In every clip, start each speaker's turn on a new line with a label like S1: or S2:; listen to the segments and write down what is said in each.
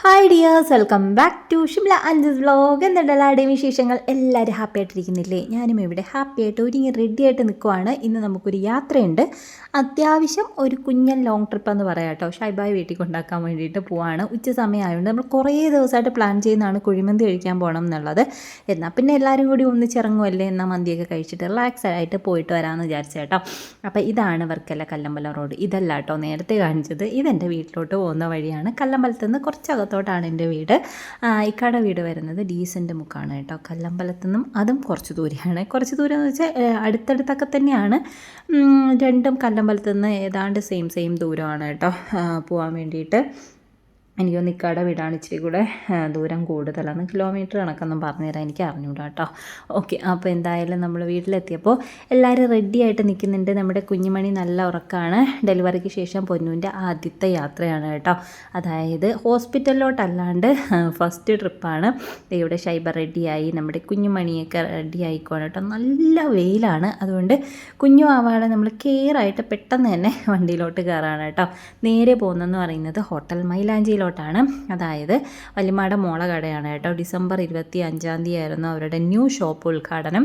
S1: Hi dears welcome back to Shimla അഞ്ചസ് vlog എന്തുണ്ട് എല്ലാവരുടെയും വിശേഷങ്ങൾ? എല്ലാവരും ഹാപ്പി ആയിട്ടിരിക്കുന്നില്ലേ? ഞാനും ഇവിടെ ഹാപ്പി ആയിട്ട് ഒരുങ്ങി റെഡി ആയിട്ട് നിൽക്കുവാണ് ഇന്ന് നമുക്കൊരു യാത്രയുണ്ട്. അത്യാവശ്യം ഒരു കുഞ്ഞൻ ലോങ് ട്രിപ്പ് എന്ന് പറയാം കേട്ടോ. ഷൈബായ് വീട്ടിൽ കൊണ്ടാക്കാൻ വേണ്ടിയിട്ട് പോവാണ്. ഉച്ച സമയമായതുകൊണ്ട് നമ്മൾ കുറേ ദിവസമായിട്ട് പ്ലാൻ ചെയ്യുന്നതാണ് കുഴിമന്തി കഴിക്കാൻ പോകണം എന്നുള്ളത്. എന്നാൽ പിന്നെ എല്ലാവരും കൂടി ഒന്നിച്ചിറങ്ങുമല്ലേ എന്നാൽ മന്തിയൊക്കെ കഴിച്ചിട്ട് റിലാക്സ് ആയിട്ട് പോയിട്ട് വരാമെന്ന് വിചാരിച്ചു കേട്ടോ. അപ്പോൾ ഇതാണ് വർക്കല കല്ലമ്പലം റോഡ് ഇതല്ല കേട്ടോ നേരത്തെ കാണിച്ചത്. ഇതെന്റെ വീട്ടിലോട്ട് പോകുന്ന വഴിയാണ്. കല്ലമ്പലത്ത് നിന്ന് കുറച്ചകത്തോട്ടാണ് എന്റെ വീട്. ഇക്കാടെ വീട് വരുന്നത് ഡീസന്റ് മുക്കാണ് കേട്ടോ. കല്ലമ്പലത്തു നിന്നും അതും കുറച്ച് ദൂരെയാണ്. കുറച്ച് ദൂരം എന്ന് വെച്ചാൽ അടുത്തടുത്തൊക്കെ തന്നെയാണ്. രണ്ടും കല്ലമ്പലത്തു നിന്ന് ഏതാണ്ട് സെയിം സെയിം ദൂരമാണ് കേട്ടോ. പോകാൻ വേണ്ടിയിട്ട്. എനിക്ക് തോന്നുന്നു ഇക്കാടെ വീടാണ് ഇച്ചിരി കൂടെ ദൂരം കൂടുതലാണ്. കിലോമീറ്റർ കണക്കൊന്നും പറഞ്ഞുതരാൻ എനിക്ക് അറിഞ്ഞൂടാ കേട്ടോ ഓക്കെ അപ്പോൾ എന്തായാലും നമ്മൾ വീട്ടിലെത്തിയപ്പോൾ എല്ലാവരും റെഡി ആയിട്ട് നിൽക്കുന്നുണ്ട്. നമ്മുടെ കുഞ്ഞുമണി നല്ല ഉറക്കമാണ് ഡെലിവറിക്ക് ശേഷം പൊന്നുവിന്റെ ആദ്യത്തെ യാത്രയാണ് കേട്ടോ. അതായത് ഹോസ്പിറ്റലിലോട്ടല്ലാണ്ട് ഫസ്റ്റ് ട്രിപ്പാണ് ഇവിടെ ഷൈബർ റെഡിയായി. നമ്മുടെ കുഞ്ഞുമണിയൊക്കെ റെഡി ആയിക്കോണം കേട്ടോ നല്ല വെയിലാണ്. അതുകൊണ്ട് കുഞ്ഞു ആവാതെ നമ്മൾ കെയർ ആയിട്ട് പെട്ടെന്ന് തന്നെ വണ്ടിയിലോട്ട് കയറാണ് കേട്ടോ നേരെ പോകുന്നതെന്ന് പറയുന്നത് ഹോട്ടൽ മൈലാഞ്ചിയിലോട്ടാണ് അതായത് വല്യമ്മയുടെ മോള കടയാണ് കേട്ടോ. ഡിസംബർ ഇരുപത്തി അഞ്ചാം തീയതി ആയിരുന്നു അവരുടെ ന്യൂ ഷോപ്പ് ഉദ്ഘാടനം.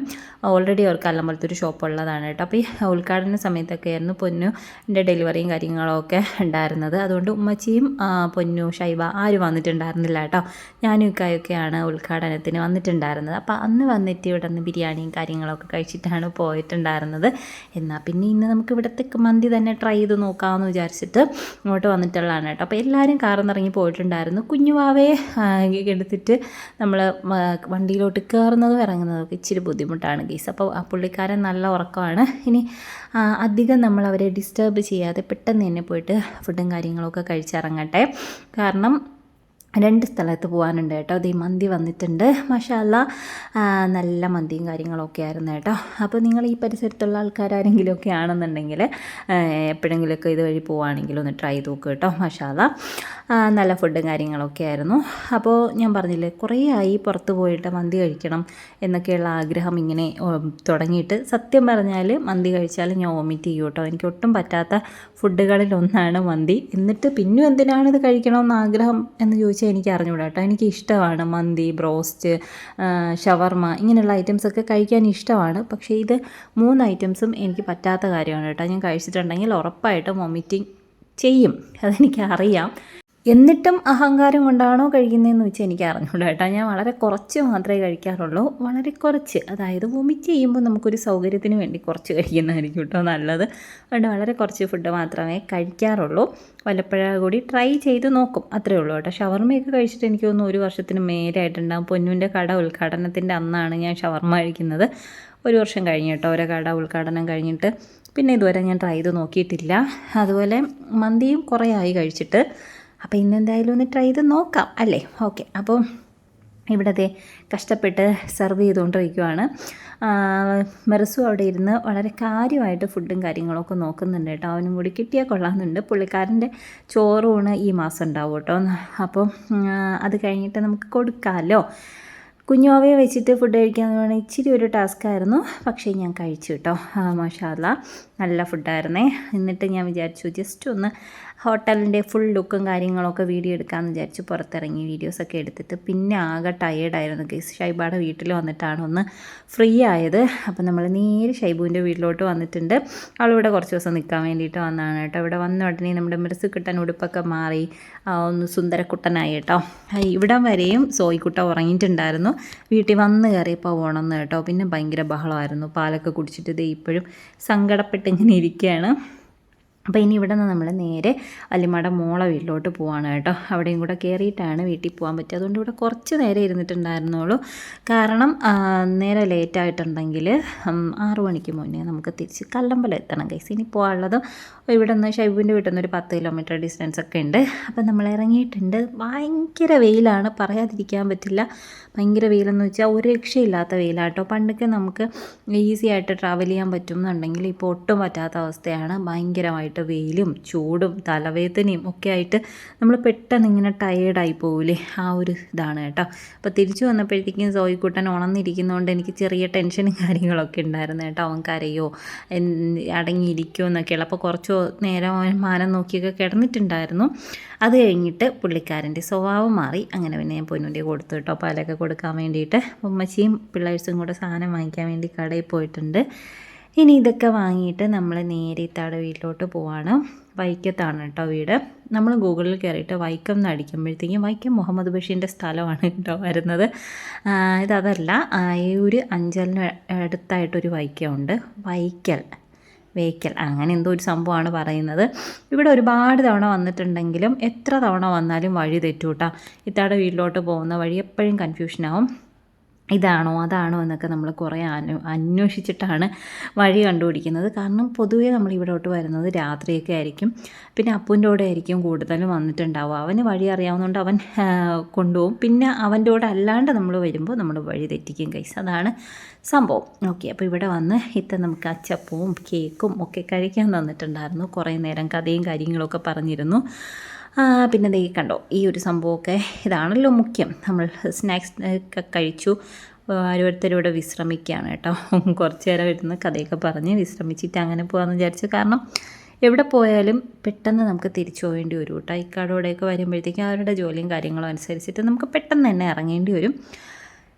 S1: ഓൾറെഡി അവർക്ക് അല്ലമ്പലത്ത് ഒരു ഷോപ്പ് ഉള്ളതാണ് കേട്ടോ. അപ്പോൾ ഈ ഉദ്ഘാടന സമയത്തൊക്കെ ആയിരുന്നു പൊന്നുന്റെ ഡെലിവറിയും കാര്യങ്ങളൊക്കെ ഉണ്ടായിരുന്നത്. അതുകൊണ്ട് ഉമ്മച്ചിയും പൊന്നു ഷൈബ ആരും വന്നിട്ടുണ്ടായിരുന്നില്ല കേട്ടോ. ഞാനും ഇക്കായൊക്കെയാണ് ഉദ്ഘാടനത്തിന് വന്നിട്ടുണ്ടായിരുന്നത്. അപ്പോൾ അന്ന് വന്നിട്ട് ഇവിടെ നിന്ന് ബിരിയാണിയും കാര്യങ്ങളൊക്കെ കഴിച്ചിട്ടാണ് പോയിട്ടുണ്ടായിരുന്നത്. എന്നാൽ പിന്നെ ഇന്ന് നമുക്ക് ഇവിടുത്തെ മന്തി തന്നെ ട്രൈ ചെയ്ത് നോക്കാമെന്ന് വിചാരിച്ചിട്ട് ഇങ്ങോട്ട് വന്നിട്ടുള്ളതാണ് കേട്ടോ. അപ്പോൾ എല്ലാവരും നിന്ന് ഇറങ്ങി പോയിട്ടുണ്ടായിരുന്നു കുഞ്ഞുവാവയെ എടുത്തിട്ട് നമ്മൾ വണ്ടിയിലോട്ട് കയറുന്നതും ഇറങ്ങുന്നതും ഒക്കെ ഇച്ചിരി ബുദ്ധിമുട്ടാണ് ഗീസ്. അപ്പോൾ ആ പുള്ളിക്കാരൻ നല്ല ഉറക്കമാണ്. ഇനി അധികം നമ്മൾ അവരെ ഡിസ്റ്റർബ് ചെയ്യാതെ പെട്ടെന്ന് തന്നെ പോയിട്ട് ഫുഡും കാര്യങ്ങളൊക്കെ കഴിച്ചിറങ്ങട്ടെ. കാരണം രണ്ട് സ്ഥലത്ത് പോകാനുണ്ട് കേട്ടോ. ദേ മന്തി വന്നിട്ടുണ്ട്. മഷാല്ല നല്ല മന്തിയും കാര്യങ്ങളൊക്കെ ആയിരുന്നു കേട്ടോ. അപ്പോൾ നിങ്ങൾ ഈ പരിസരത്തുള്ള ആൾക്കാരാരെങ്കിലും ഒക്കെ ആണെന്നുണ്ടെങ്കിൽ എപ്പോഴെങ്കിലുമൊക്കെ ഇതുവഴി പോവുകയാണെങ്കിൽ ഒന്ന് ട്രൈ ചെയ്ത് നോക്കുക കേട്ടോ മഷാല നല്ല ഫുഡും കാര്യങ്ങളൊക്കെ ആയിരുന്നു. അപ്പോൾ ഞാൻ പറഞ്ഞില്ലേ കുറേ ആയി പുറത്ത് പോയിട്ട് മന്തി കഴിക്കണം എന്നൊക്കെയുള്ള ആഗ്രഹം ഇങ്ങനെ തുടങ്ങിയിട്ട് സത്യം പറഞ്ഞാൽ മന്തി കഴിച്ചാൽ ഞാൻ വോമിറ്റ് ചെയ്യും കേട്ടോ. എനിക്ക് ഒട്ടും പറ്റാത്ത ഫുഡുകളിലൊന്നാണ് മന്തി. എന്നിട്ട് പിന്നും എന്തിനാണ് ഇത് കഴിക്കണമെന്ന് ആഗ്രഹം എന്ന് ചോദിച്ചാൽ എനിക്ക് അറിഞ്ഞുകൂടാ കേട്ടോ. എനിക്ക് ഇഷ്ടമാണ് മന്തി ബ്രോസ്റ്റ് ഷവർമ ഇങ്ങനെയുള്ള ഐറ്റംസൊക്കെ കഴിക്കാൻ ഇഷ്ടമാണ്. പക്ഷേ ഇത് മൂന്ന് ഐറ്റംസും എനിക്ക് പറ്റാത്ത കാര്യമാണ് കേട്ടോ. ഞാൻ കഴിച്ചിട്ടുണ്ടെങ്കിൽ ഉറപ്പായിട്ടും വൊമിറ്റിംഗ് ചെയ്യും. അതെനിക്ക് അറിയാം എന്നിട്ടും അഹങ്കാരം കൊണ്ടാണോ കഴിക്കുന്നതെന്ന് വെച്ചാൽ എനിക്ക് അറിഞ്ഞൂടാ കേട്ടോ. ഞാൻ വളരെ കുറച്ച് മാത്രമേ കഴിക്കാറുള്ളൂ. വളരെ കുറച്ച്. അതായത് വൊമിറ്റ് ചെയ്യുമ്പോൾ നമുക്കൊരു സൗകര്യത്തിന് വേണ്ടി കുറച്ച് കഴിക്കുന്നതായിരിക്കും കേട്ടോ നല്ലത്. അതുകൊണ്ട് വളരെ കുറച്ച് ഫുഡ് മാത്രമേ കഴിക്കാറുള്ളൂ. വല്ലപ്പോഴും കൂടി ട്രൈ ചെയ്ത് നോക്കും. അത്രേ ഉള്ളൂ കേട്ടോ. ഷവർമ്മയൊക്കെ കഴിച്ചിട്ട് എനിക്ക് തോന്നുന്നു ഒരു വർഷത്തിന് മേലായിട്ടുണ്ടാകും പൊന്നുവിന്റെ കട ഉദ്ഘാടനത്തിന്റെ അന്നാണ് ഞാൻ ഷവർമ കഴിക്കുന്നത്. ഒരു വർഷം കഴിഞ്ഞ് കേട്ടോ ഓരോ കട ഉദ്ഘാടനം കഴിഞ്ഞിട്ട്. പിന്നെ ഇതുവരെ ഞാൻ ട്രൈ ചെയ്ത് നോക്കിയിട്ടില്ല. അതുപോലെ മന്തിയും കുറേ ആയി കഴിച്ചിട്ട്. അപ്പോൾ ഇന്നെന്തായാലും ഒന്ന് ട്രൈ ചെയ്ത് നോക്കാം അല്ലേ? ഓക്കെ അപ്പോൾ ഇവിടത്തെ കഷ്ടപ്പെട്ട് സെർവ് ചെയ്തുകൊണ്ടിരിക്കുവാണ് മെറസു അവിടെ ഇരുന്ന് വളരെ കാര്യമായിട്ട് ഫുഡും കാര്യങ്ങളൊക്കെ നോക്കുന്നുണ്ട് കേട്ടോ. അവനും കൂടി കിട്ടിയാൽ കൊള്ളാമെന്നുണ്ട്. പുള്ളിക്കാരന്റെ ചോറൂണ് ഈ മാസം ഉണ്ടാവും കേട്ടോ. അപ്പോൾ അത് കഴിഞ്ഞിട്ട് നമുക്ക് കൊടുക്കാമല്ലോ. കുഞ്ഞോവയെ വെച്ചിട്ട് ഫുഡ് കഴിക്കാൻ പറഞ്ഞാൽ ഇച്ചിരി ഒരു ടാസ്ക് ആയിരുന്നു. പക്ഷേ ഞാൻ കഴിച്ചു കേട്ടോ. മാഷാല്ല നല്ല ഫുഡായിരുന്നേ എന്നിട്ട് ഞാൻ വിചാരിച്ചു ജസ്റ്റ് ഒന്ന് ഹോട്ടലിന്റെ ഫുൾ ലുക്കും കാര്യങ്ങളൊക്കെ വീഡിയോ എടുക്കാമെന്ന് വിചാരിച്ച് പുറത്തിറങ്ങി വീഡിയോസൊക്കെ എടുത്തിട്ട് പിന്നെ ആകെ ടയേർഡായിരുന്നു ഗൈസ് ഷൈബാടെ വീട്ടിൽ വന്നിട്ടാണ് ഒന്ന് ഫ്രീ ആയത്. അപ്പം നമ്മൾ നേരെ ഷൈബുവിന്റെ വീട്ടിലോട്ട് വന്നിട്ടുണ്ട്. അവളിവിടെ കുറച്ച് ദിവസം നിൽക്കാൻ വേണ്ടിയിട്ട് വന്നതാണ് കേട്ടോ. ഇവിടെ വന്ന ഉടനെ നമ്മുടെ മിർസ് കിട്ടാൻ ഉടുപ്പൊക്കെ മാറി ഒന്ന് സുന്ദരക്കുട്ടനായി കേട്ടോ. ഇവിടെ വരെയും സോയിക്കുട്ട ഉറങ്ങിയിട്ടുണ്ടായിരുന്നു. വീട്ടിൽ വന്ന് കയറിയപ്പോൾ ഉണന്ന് കേട്ടോ. പിന്നെ ഭയങ്കര ബഹളമായിരുന്നു. പാലൊക്കെ കുടിച്ചിട്ട് ദേ ഇപ്പോഴും സങ്കടപ്പെട്ട് ഇങ്ങനെ ഇരിക്കുകയാണ്. അപ്പോൾ ഇനി ഇവിടെ നിന്ന് നമ്മൾ നേരെ വല്യമ്മയുടെ മോളെ വീട്ടിലോട്ട് പോവാണ് കേട്ടോ. അവിടെയും കൂടെ കയറിയിട്ടാണ് വീട്ടിൽ പോകാൻ പറ്റുക അതുകൊണ്ട് ഇവിടെ കുറച്ച് നേരം ഇരുന്നിട്ടുണ്ടായിരുന്നുള്ളൂ. കാരണം നേരെ ലേറ്റായിട്ടുണ്ടെങ്കിൽ ആറു മണിക്ക് മുന്നേ നമുക്ക് തിരിച്ച് കല്ലമ്പലം എത്തണം കൈസ് ഇനി പോകാനുള്ളത് ഇവിടെ നിന്ന് ഷൈബുവിന്റെ വീട്ടിൽ നിന്ന് ഒരു പത്ത് കിലോമീറ്റർ ഡിസ്റ്റൻസ് ഒക്കെ ഉണ്ട്. അപ്പം നമ്മൾ ഇറങ്ങിയിട്ടുണ്ട്. ഭയങ്കര വെയിലാണ്. പറയാതിരിക്കാൻ പറ്റില്ല. ഭയങ്കര വെയിലെന്ന് വെച്ചാൽ ഒരു രക്ഷയില്ലാത്ത വെയിലാട്ടോ പണ്ടൊക്കെ നമുക്ക് ഈസി ആയിട്ട് ട്രാവൽ ചെയ്യാൻ പറ്റും എന്നുണ്ടെങ്കിൽ ഇപ്പോൾ ഒട്ടും പറ്റാത്ത അവസ്ഥയാണ്. ഭയങ്കരമായിട്ട് ഭയങ്കരമായിട്ട് വെയിലും ചൂടും തലവേദനയും ഒക്കെ ആയിട്ട് നമ്മൾ പെട്ടെന്ന് ഇങ്ങനെ ടയേർഡായി പോകില്ലേ ആ ഒരു ഇതാണ് കേട്ടോ. അപ്പോൾ തിരിച്ചു വന്നപ്പോഴത്തേക്കും സോയിക്കുട്ടൻ ഉണർന്നിരിക്കുന്നതുകൊണ്ട് എനിക്ക് ചെറിയ ടെൻഷനും കാര്യങ്ങളൊക്കെ ഉണ്ടായിരുന്നു കേട്ടോ. അവൻ കരയോ അടങ്ങിയിരിക്കുമോ എന്നൊക്കെയുള്ള. അപ്പോൾ കുറച്ച് നേരം അവൻ മാനം നോക്കിയൊക്കെ കിടന്നിട്ടുണ്ടായിരുന്നു. അത് കഴിഞ്ഞിട്ട് പുള്ളിക്കാരന്റെ സ്വഭാവം മാറി. അങ്ങനെ പിന്നെ ഞാൻ പൊന്നുണ്ടി കൊടുത്തു കേട്ടോ. പാലൊക്കെ കൊടുക്കാൻ വേണ്ടിയിട്ട്. ഉമ്മച്ചിയും പിള്ളേഴ്സും കൂടെ സാധനം വാങ്ങിക്കാൻ വേണ്ടി കടയിൽ പോയിട്ടുണ്ട്. ഇനി ഇതൊക്കെ വാങ്ങിയിട്ട് നമ്മൾ നേരെ ഇത്താടെ വീട്ടിലോട്ട് പോവാണ്. വൈക്കത്താണ് കേട്ടോ വീട്. നമ്മൾ ഗൂഗിളിൽ കയറിയിട്ട് വൈക്കം എന്ന് അടിക്കുമ്പോഴത്തേക്കും വൈക്കം മുഹമ്മദ് ബഷീറിന്റെ സ്ഥലമാണ് കേട്ടോ വരുന്നത്. ഇതതല്ല ഒരു അഞ്ചലിന് അടുത്തായിട്ടൊരു വൈക്കമുണ്ട്. വൈക്കൽ വേക്കൽ അങ്ങനെ എന്തോ ഒരു സംഭവമാണ് പറയുന്നത്. ഇവിടെ ഒരുപാട് തവണ വന്നിട്ടുണ്ടെങ്കിലും എത്ര തവണ വന്നാലും വഴി തെറ്റൂട്ടാ. ഇത്താടെ വീട്ടിലോട്ട് പോകുന്ന വഴി എപ്പോഴും കൺഫ്യൂഷനാവും ഇതാണോ അതാണോ എന്നൊക്കെ നമ്മൾ കുറേ അന്വ അന്വേഷിച്ചിട്ടാണ് വഴി കണ്ടുപിടിക്കുന്നത്. കാരണം പൊതുവേ നമ്മൾ ഇവിടോട്ട് വരുന്നത് രാത്രിയൊക്കെ ആയിരിക്കും. പിന്നെ അപ്പൂന്റെ കൂടെ ആയിരിക്കും കൂടുതലും വന്നിട്ടുണ്ടാവുക. അവന് വഴി അറിയാവുന്നതുകൊണ്ട് അവൻ കൊണ്ടുപോകും. പിന്നെ അവന്റെ കൂടെ അല്ലാണ്ട് നമ്മൾ വരുമ്പോൾ നമ്മൾ വഴി തെറ്റിക്കും കൈസ് അതാണ് സംഭവം. ഓക്കെ അപ്പോൾ ഇവിടെ വന്ന് ഇത്ത നമുക്ക് അച്ചപ്പവും കേക്കും ഒക്കെ കഴിക്കാൻ തന്നിട്ടുണ്ടായിരുന്നു. കുറേ നേരം കഥയും കാര്യങ്ങളൊക്കെ പറഞ്ഞിരുന്നു. പിന്നെ ദേ കണ്ടോ ഈ ഒരു സംഭവമൊക്കെ ഇതാണല്ലോ മുഖ്യം. നമ്മൾ സ്നാക്സ് ഒക്കെ കഴിച്ചു. ഓരോരുത്തരോടെ വിശ്രമിക്കുകയാണ് കേട്ടോ. കുറച്ച് നേരം ഇരുന്ന് കഥയൊക്കെ പറഞ്ഞ് വിശ്രമിച്ചിട്ട് അങ്ങനെ പോകാമെന്ന് വിചാരിച്ചു. കാരണം എവിടെ പോയാലും പെട്ടെന്ന് നമുക്ക് തിരിച്ചു പോകേണ്ടി വരും കേട്ടോ. ഇക്കാടോടെയൊക്കെ വരുമ്പോഴത്തേക്കും അവരുടെ ജോലിയും കാര്യങ്ങളും അനുസരിച്ചിട്ട് നമുക്ക് പെട്ടെന്ന് തന്നെ ഇറങ്ങേണ്ടി വരും.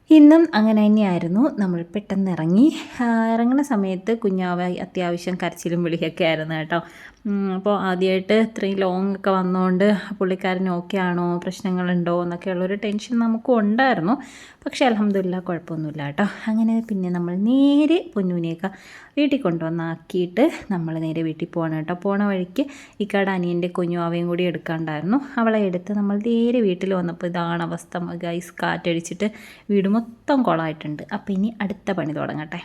S1: ഇന്നും അങ്ങനെ തന്നെയായിരുന്നു. നമ്മൾ പെട്ടെന്ന് ഇറങ്ങി. ഇറങ്ങുന്ന സമയത്ത് കുഞ്ഞാവ അത്യാവശ്യം കരച്ചിലും വിളിയൊക്കെ ആയിരുന്നു കേട്ടോ. അപ്പോൾ ആദ്യമായിട്ട് ഇത്രയും ലോങ് ഒക്കെ വന്നുകൊണ്ട് പുള്ളിക്കാരൻ ഓക്കെ ആണോ? പ്രശ്നങ്ങളുണ്ടോ? എന്നൊക്കെയുള്ളൊരു ടെൻഷൻ നമുക്കും ഉണ്ടായിരുന്നു. പക്ഷേ അലഹമ്മദില്ല കുഴപ്പമൊന്നുമില്ല കേട്ടോ അങ്ങനെ പിന്നെ നമ്മൾ നേരെ പൊന്നൂനെയൊക്കെ വീട്ടിൽ കൊണ്ടുവന്നാക്കിയിട്ട് നമ്മൾ നേരെ വീട്ടിൽ പോകണം കേട്ടോ പോണ വഴിക്ക് ഇക്കാട് അനിയന്റെ കുഞ്ഞു അവയും കൂടി എടുക്കാണ്ടായിരുന്നു. അവളെ എടുത്ത് നമ്മൾ നേരെ വീട്ടിൽ വന്നപ്പോൾ ഇതാണ് അവസ്ഥ. ഗൈസ് കാറ്റടിച്ചിട്ട് വീട് മൊത്തം കുളമായിട്ടുണ്ട് അപ്പോൾ ഇനി അടുത്ത പണി തുടങ്ങട്ടെ.